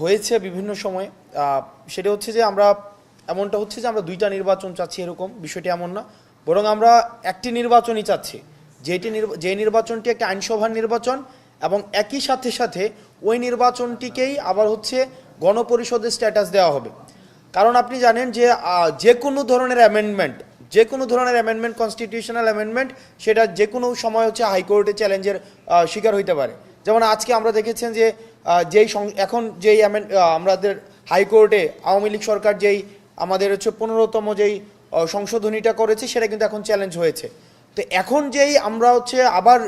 হয়েছে বিভিন্ন সময়ে সেটা হচ্ছে যে আমরা, এমনটা হচ্ছে যে আমরা দুইটা নির্বাচন চাচ্ছি এরকম, বিষয়টি এমন না। বরং আমরা একটি নির্বাচনই চাচ্ছি। যেটি যে নির্বাচনটি একটা আইনসভার নির্বাচন এবং একই সাথে সাথে ওই নির্বাচনটিকেই আবার হচ্ছে গণপরিষদের স্ট্যাটাস দেওয়া হবে। কারণ আপনি জানেন যে যে কোনো ধরনের অ্যামেন্ডমেন্ট যে কোনো ধরনের অ্যামেন্ডমেন্ট কনস্টিটিউশনাল অ্যামেন্ডমেন্ট সেটা যে কোনো সময় হচ্ছে হাইকোর্টে চ্যালেঞ্জের শিকার হইতে পারে। যেমন আজকে আমরা দেখেছেন যে যেই এখন যেই আমাদের হাইকোর্টে আওয়ামী লীগ সরকার যেই আমাদের হচ্ছে পনেরোতম যেই সংশোধনীটা করেছে, সেটা কিন্তু এখন চ্যালেঞ্জ হয়েছে। তো এখন যেই আমরা হচ্ছে আবার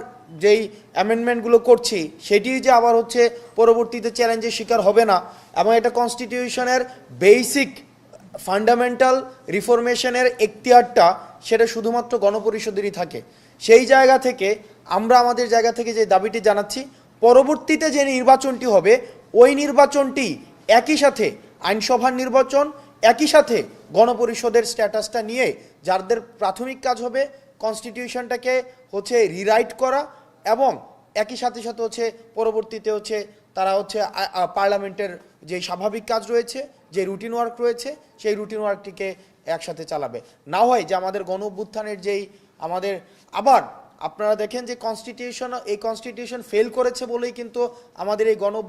যেই অ্যামেন্ডমেন্টগুলো করছি, সেটি যে আবার হচ্ছে পরবর্তীতে চ্যালেঞ্জের শিকার হবে না, এবং এটা কনস্টিটিউশনের বেসিক ফান্ডামেন্টাল রিফরমেশনের এখতিয়ারটা, সেটা শুধুমাত্র গণপরিষদেরই থাকে। সেই জায়গা থেকে, আমরা আমাদের জায়গা থেকে যে দাবিটি জানাচ্ছি পরবর্তীতে যে নির্বাচনটি হবে, ওই নির্বাচনটি একই সাথে আইনসভার নির্বাচন, একই সাথে গণপরিষদের স্ট্যাটাসটা নিয়ে যাদের প্রাথমিক কাজ হবে, কনস্টিটিউশনটাকে হচ্ছে রিরাইট করা এবং একই সাথে সাথে হচ্ছে পরবর্তীতে হচ্ছে তারা হচ্ছে পার্লামেন্টের যে স্বাভাবিক কাজ রয়েছে, যে রুটিন ওয়ার্ক রয়েছে, সেই রুটিন ওয়ার্কটিকে একসাথে চালাবে। না হয় যে আমাদের গণ অভ্যুত্থানের যেই আমাদের আবার আপনারা দেখেন যে কনস্টিটিউশন এই কনস্টিটিউশন ফেল করেছে বলেই কিন্তু আমাদের এই গণ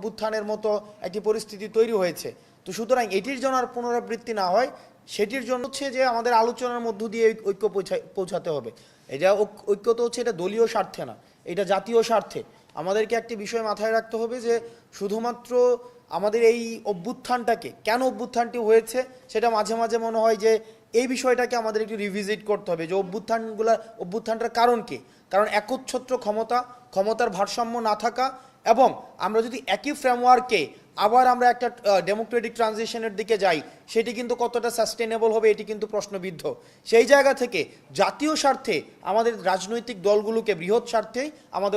মতো একটি পরিস্থিতি তৈরি হয়েছে। তো সুতরাং এটির জন্য আর পুনরাবৃত্তি না হয়, সেটির জন্য হচ্ছে যে আমাদের আলোচনার মধ্য দিয়ে ঐক্য পৌঁছাতে হবে। এটা ঐক- ঐক্য তো হচ্ছে এটা দলীয় স্বার্থে না, এটা জাতীয় স্বার্থে। আমাদেরকে একটি বিষয় মাথায় রাখতে হবে যে শুধুমাত্র আমাদের এই অভ্যুত্থানটাকে, কেন অভ্যুত্থানটি হয়েছে, সেটা মাঝে মাঝে মনে হয় যে এই বিষয়টাকে আমাদের একটু রিভিজিট করতে হবে যে অভ্যুত্থানগুলা, অভ্যুত্থানটার কারণ কি? কারণ একচ্ছত্র ক্ষমতা, ক্ষমতার ভারসাম্য না থাকা এবং আমরা যদি একই ফ্রেমওয়ার্কে আবার আমরা একটা ডেমোক্রেটিক ট্রানজিশনের দিকে যাই, সেটি কিন্তু কতটা সাস্টেনেবল হবে এটি কিন্তু প্রশ্নবিদ্ধ। সেই জায়গা থেকে জাতীয় স্বার্থে আমাদের রাজনৈতিক দলগুলোকে বৃহৎ স্বার্থেই আমাদের